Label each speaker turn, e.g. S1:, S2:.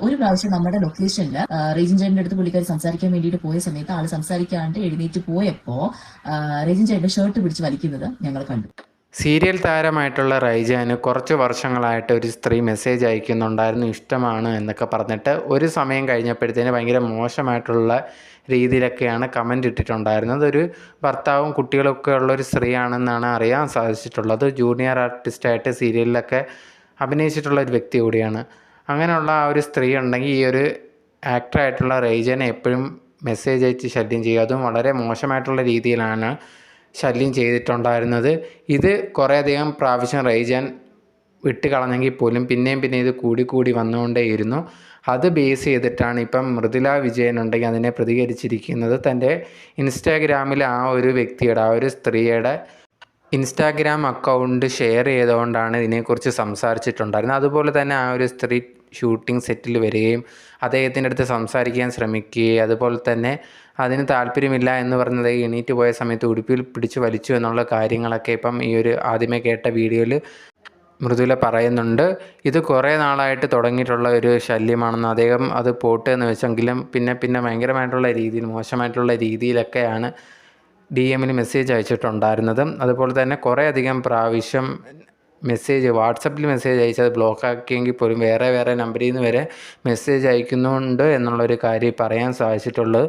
S1: ഒരു പ്രാവശ്യം നമ്മുടെ ലൊക്കേഷനിൽ റേജിൻ ചേട്ടന്റെ അടുത്ത് പുള്ളിക്കാർ സംസാരിക്കാൻ വേണ്ടിയിട്ട് പോയ സമയത്ത് ആൾ സംസാരിക്കാണ്ട് എഴുന്നേറ്റ് പോയപ്പോ ആ, റേജിൻ ചേട്ടന്റെ ഷർട്ട് പിടിച്ച് വലിക്കുന്നത് ഞങ്ങൾ കണ്ടു.
S2: സീരിയൽ താരമായിട്ടുള്ള റൈജാന് കുറച്ച് വർഷങ്ങളായിട്ട് ഒരു സ്ത്രീ മെസ്സേജ് അയക്കുന്നുണ്ടായിരുന്നു ഇഷ്ടമാണ് എന്നൊക്കെ പറഞ്ഞിട്ട് ഒരു സമയം കഴിഞ്ഞപ്പോഴത്തേന് ഭയങ്കര മോശമായിട്ടുള്ള രീതിയിലൊക്കെയാണ് കമന്റ് ഇട്ടിട്ടുണ്ടായിരുന്നത്. ഒരു ഭർത്താവും കുട്ടികളൊക്കെ ഉള്ള ഒരു സ്ത്രീയാണെന്നാണ് അറിയാൻ സാധിച്ചിട്ടുള്ളത്. ജൂനിയർ ആർട്ടിസ്റ്റായിട്ട് സീരിയലിലൊക്കെ അഭിനയിച്ചിട്ടുള്ള ഒരു വ്യക്തി കൂടിയാണ്. അങ്ങനെയുള്ള ആ ഒരു സ്ത്രീ ഉണ്ടെങ്കിൽ ഈ ഒരു ആക്ടറായിട്ടുള്ള റെയ്ജനെ എപ്പോഴും മെസ്സേജ് അയച്ച് ശല്യം ചെയ്യും അതും വളരെ മോശമായിട്ടുള്ള രീതിയിലാണ് ശല്യം ചെയ്തിട്ടുണ്ടായിരുന്നത്. ഇത് കുറേയധികം പ്രാവശ്യം റെയ്ജൻ വിട്ട് കളഞ്ഞെങ്കിൽ പോലും പിന്നെയും പിന്നെ ഇത് കൂടി കൂടി വന്നുകൊണ്ടേയിരുന്നു. അത് ബേസ് ചെയ്തിട്ടാണ് ഇപ്പം മൃദുല വിജയൻ ഉണ്ടെങ്കിൽ അതിനെ പ്രതികരിച്ചിരിക്കുന്നത്. തന്റെ ഇൻസ്റ്റാഗ്രാമിൽ ആ ഒരു വ്യക്തിയുടെ ആ ഒരു സ്ത്രീയുടെ ഇൻസ്റ്റാഗ്രാം അക്കൗണ്ട് ഷെയർ ചെയ്തുകൊണ്ടാണ് ഇതിനെക്കുറിച്ച് സംസാരിച്ചിട്ടുണ്ടായിരുന്നത്. അതുപോലെ തന്നെ ആ ഒരു സ്ത്രീ ഷൂട്ടിംഗ് സെറ്റിൽ വരികയും അദ്ദേഹത്തിന്റെ അടുത്ത് സംസാരിക്കാൻ ശ്രമിക്കുകയും അതുപോലെ തന്നെ അതിന് താല്പര്യമില്ല എന്ന് പറഞ്ഞത് എണീറ്റ് പോയ സമയത്ത് ഉടുപ്പിൽ പിടിച്ച് വലിച്ചു എന്നുള്ള കാര്യങ്ങളൊക്കെ ഇപ്പം ഈ ഒരു ആദ്യമേ കേട്ട വീഡിയോയിൽ മൃദുല പറയുന്നുണ്ട്. ഇത് കുറേ നാളായിട്ട് തുടങ്ങിയിട്ടുള്ള ഒരു ശല്യമാണെന്ന് അദ്ദേഹം അത് പോട്ടെ എന്ന് വെച്ചെങ്കിലും പിന്നെ പിന്നെ ഭയങ്കരമായിട്ടുള്ള രീതിയിൽ മോശമായിട്ടുള്ള രീതിയിലൊക്കെയാണ് ഡി എമ്മിൽ മെസ്സേജ് അയച്ചിട്ടുണ്ടായിരുന്നത്. അതുപോലെ തന്നെ കുറേ അധികം പ്രാവശ്യം മെസ്സേജ് വാട്സപ്പിൽ മെസ്സേജ് അയച്ചത് ബ്ലോക്ക് ആക്കിയെങ്കിൽ പോലും വേറെ വേറെ നമ്പറിൽ നിന്ന് വരെ മെസ്സേജ് അയക്കുന്നുണ്ട് എന്നുള്ളൊരു കാര്യം പറയാൻ സാധിച്ചിട്ടുള്ളത്.